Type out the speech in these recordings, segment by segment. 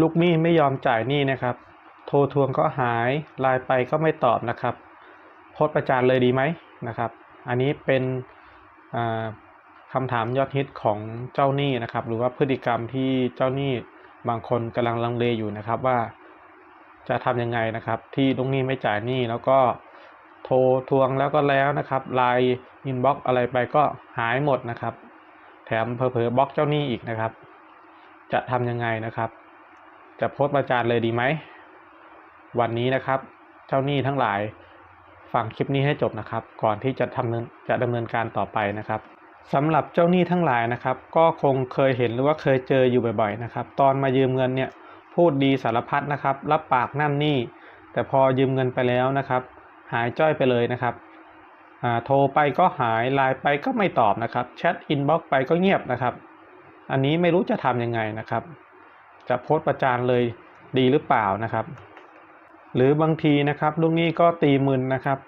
ลูกหนี้ไม่ยอมจ่ายหนี้นะครับ โทรทวงก็หายไลน์ไปก็ไม่ตอบนะครับ โพสประจานเลยดีไหมนะครับ อันนี้เป็นอ่าคำถามยอดฮิตของเจ้าหนี้นะครับ หรือว่าพฤติกรรมที่เจ้าหนี้บางคนกำลังลังเลอยู่นะครับว่าจะทำยังไงนะครับ ที่ลูกหนี้ไม่จ่ายหนี้แล้วก็โทรทวงแล้วก็แล้วนะครับไลน์อินบ็อกอะไรไปก็หายหมดนะครับ แถมเผลอๆบล็อกเจ้าหนี้อีกนะครับ จะทำยังไงนะครับ จะโพสต์ประจานเลยดีไหม วันนี้นะครับ เจ้าหนี้ทั้งหลายฟังคลิปนี้ให้จบนะครับ ก่อนที่จะทำเนินจะดำเนินการต่อไปนะครับสำหรับเจ้าหนี้ทั้งหลายนะครับ ก็คงเคยเห็นหรือว่าเคยเจออยู่บ่อยๆนะครับ ตอนมายืมเงินเนี่ยพูดดีสารพัดนะครับ รับปากนั่นนี่ แต่พอยืมเงินไปแล้วนะครับ หายจ้อยไปเลยนะครับอ่าโทรไปก็หายไลน์ไปก็ไม่ตอบนะครับแชทอินบ็อกไปก็เงียบนะครับ อันนี้ไม่รู้จะทำยังไงนะครับ จะโพสประจานเลยดีหรือเปล่านะครับ หรือบางทีนะครับลูกหนี้ก็ตีมึนนะครับ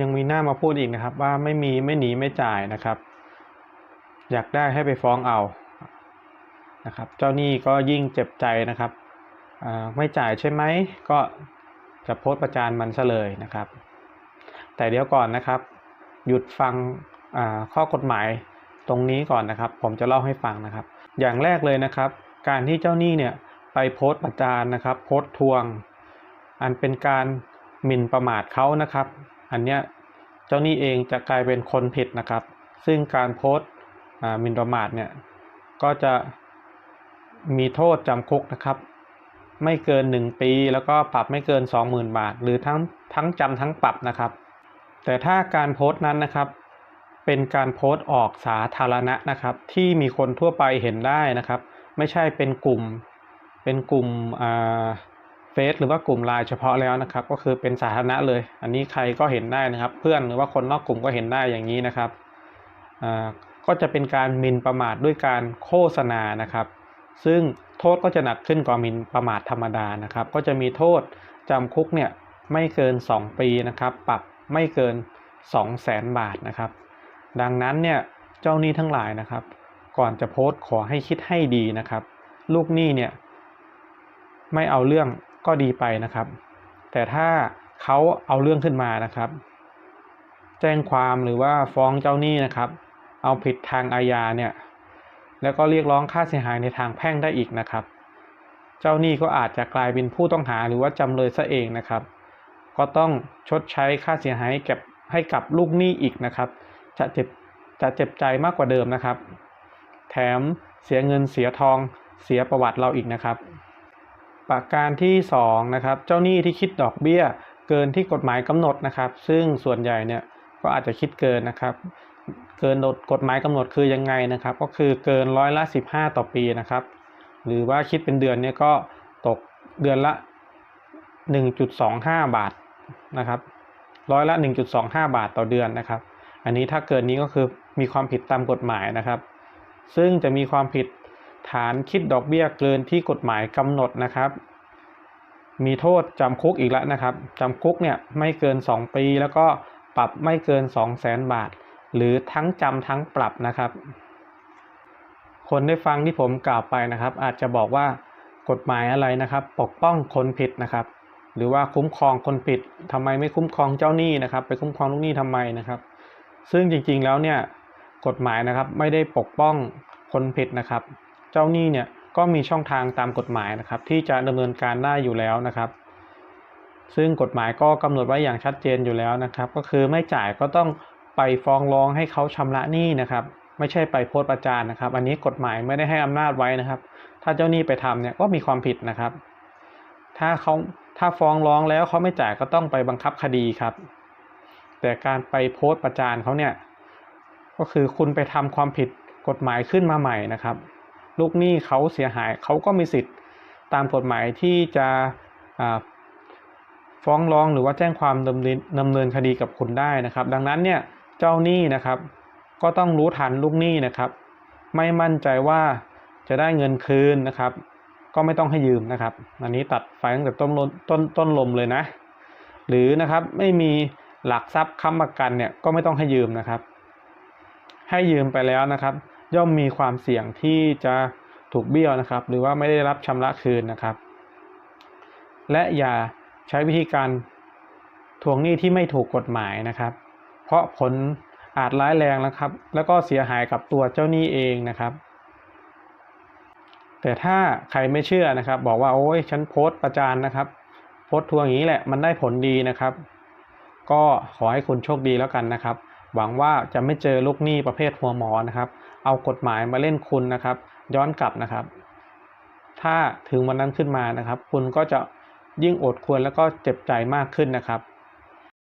ยังมีหน้ามาพูดอีกนะครับ ว่าไม่มีไม่หนีไม่จ่ายนะครับ อยากได้ให้ไปฟ้องเอานะครับ เจ้าหนี้ก็ยิ่งเจ็บใจนะครับไม่จ่ายใช่ไหมก็จะโพสประจานมันซะเลยนะครับ แต่เดี๋ยวก่อนนะครับ หยุดฟังข้อกฎหมายตรงนี้ก่อนนะครับ ผมจะเล่าให้ฟังนะครับ อย่างแรกเลยนะครับ การที่เจ้าหนี้เนี่ยไปโพสต์ประจานนะครับ โพสต์ทวง อันเป็นการหมิ่นประมาทเขานะครับ อันเนี้ยเจ้าหนี้เองจะกลายเป็นคนผิดนะครับ ซึ่งการโพสต์หมิ่นประมาทเนี่ยก็จะมีโทษจำคุกนะครับ ไม่เกิน 1 ปี แล้วก็ปรับไม่เกิน 20,000 บาท หรือทั้งทั้งจำทั้งปรับนะครับ แต่ถ้าการโพสต์นั้นนะครับ เป็นการโพสต์ออกสาธารณะนะครับ ที่มีคนทั่วไปเห็นได้นะครับ ไม่ใช่เป็นกลุ่มเป็นกลุ่มเฟซหรือว่ากลุ่มไลน์เฉพาะแล้วนะครับ ก็คือเป็นสาธารณะเลย อันนี้ใครก็เห็นได้นะครับ เพื่อนหรือว่าคนนอกกลุ่มก็เห็นได้อย่างนี้นะครับก็จะเป็นการมินประมาทด้วยการโฆษณานะครับ ซึ่งโทษก็จะหนักขึ้นกว่ามินประมาทธรรมดานะครับ ก็จะมีโทษจำคุกเนี่ยไม่เกิน 2 ปีนะครับ ปรับไม่เกิน 2 0 0แสนบาทนะครับ ดังนั้นเนี่ยเจ้าหนี้ทั้งหลายนะครับ ก่อนจะโพสต์ขอให้คิดให้ดีนะครับ ลูกหนี้เนี่ยไม่เอาเรื่องก็ดีไปนะครับ แต่ถ้าเขาเอาเรื่องขึ้นมานะครับ แจ้งความหรือว่าฟ้องเจ้าหนี้นะครับ เอาผิดทางอาญาเนี่ยแล้วก็เรียกร้องค่าเสียหายในทางแพ่งได้อีกนะครับ เจ้าหนี้ก็อาจจะกลายเป็นผู้ต้องหาหรือว่าจำเลยซะเองนะครับ ก็ต้องชดใช้ค่าเสียหายให้กับให้กับลูกหนี้อีกนะครับ จะเจ็บจะเจ็บใจมากกว่าเดิมนะครับ แถมเสียเงินเสียทองเสียประวัติเราอีกนะครับ ประการที่2นะครับเจ้าหนี้ที่คิดดอกเบี้ยเกินที่กฎหมายกำหนดนะครับ ซึ่งส่วนใหญ่เนี่ยก็อาจจะคิดเกินนะครับ เกินกฎหมายกำหนดคือยังไงนะครับ ก็คือเกินร้อยละ15 ต่อปีนะครับ หรือว่าคิดเป็นเดือนเนี่ยก็ตกเดือนละ 1.25 บาทนะครับร้อยละ 1.25 บาทต่อเดือนนะครับ อันนี้ถ้าเกินนี้ก็คือมีความผิดตามกฎหมายนะครับ ซึ่งจะมีความผิดฐานคิดดอกเบี้ยเกินที่กฎหมายกำหนดนะครับ มีโทษจำคุกอีกแล้วนะครับจำคุกเนี่ยไม่เกิน 2 ปี แล้วก็ปรับไม่เกิน 2 0 0แสนบาท หรือทั้งจำทั้งปรับนะครับ คนได้ฟังที่ผมกล่าวไปนะครับ อาจจะบอกว่ากฎหมายอะไรนะครับ ปกป้องคนผิดนะครับ หรือว่าคุ้มครองคนผิดทำไมไม่คุ้มครองเจ้าหนี้นะครับ ไปคุ้มครองลูกหนี้ทำไมนะครับ ซึ่งจริงๆแล้วเนี่ย กฎหมายนะครับไม่ได้ปกป้องคนผิดนะครับ เจ้าหนี้เนี่ยก็มีช่องทางตามกฎหมายนะครับ ที่จะดำเนินการได้อยู่แล้วนะครับ ซึ่งกฎหมายก็กำหนดไว้อย่างชัดเจนอยู่แล้วนะครับ ก็คือไม่จ่ายก็ต้องไปฟ้องร้องให้เขาชำระหนี้นะครับ ไม่ใช่ไปโพสต์ประจานนะครับ อันนี้กฎหมายไม่ได้ให้อำนาจไว้นะครับ ถ้าเจ้าหนี้ไปทำเนี่ยก็มีความผิดนะครับ ถ้าเขาถ้าฟ้องร้องแล้วเขาไม่จ่ายก็ต้องไปบังคับคดีครับ แต่การไปโพสต์ประจานเขาเนี่ย ก็คือคุณไปทำความผิดกฎหมายขึ้นมาใหม่นะครับ ลูกหนี้เขาเสียหายเขาก็มีสิทธิ์ตามกฎหมายที่จะฟ้องร้องหรือว่าแจ้งความดำเนินดำเนินคดีกับคุณได้นะครับ ดังนั้นเนี่ยเจ้าหนี้นะครับ ก็ต้องรู้ทันลูกหนี้นะครับ ไม่มั่นใจว่าจะได้เงินคืนนะครับ ก็ไม่ต้องให้ยืมนะครับ อันนี้ตัดไฟตั้งแต่ต้นต้นต้นลมเลยนะ หรือนะครับไม่มีหลักทรัพย์ค้ำประกันเนี่ยก็ไม่ต้องให้ยืมนะครับ ให้ยืมไปแล้วนะครับ ย่อมมีความเสี่ยงที่จะถูกเบี้ยวนะครับ หรือว่าไม่ได้รับชำระคืนนะครับ และอย่าใช้วิธีการทวงหนี้ที่ไม่ถูกกฎหมายนะครับ เพราะผลอาจร้ายแรงนะครับ แล้วก็เสียหายกับตัวเจ้าหนี้เองนะครับ แต่ถ้าใครไม่เชื่อนะครับ บอกว่าโอ้ยฉันโพสต์ประจานนะครับ โพสต์ทวงอย่างนี้แหละมันได้ผลดีนะครับ ก็ขอให้คุณโชคดีแล้วกันนะครับ หวังว่าจะไม่เจอลูกหนี้ประเภทหัวหมอนะครับ เอากฎหมายมาเล่นคุณนะครับ ย้อนกลับนะครับ ถ้าถึงวันนั้นขึ้นมานะครับ คุณก็จะยิ่งอดควรแล้วก็เจ็บใจมากขึ้นนะครับ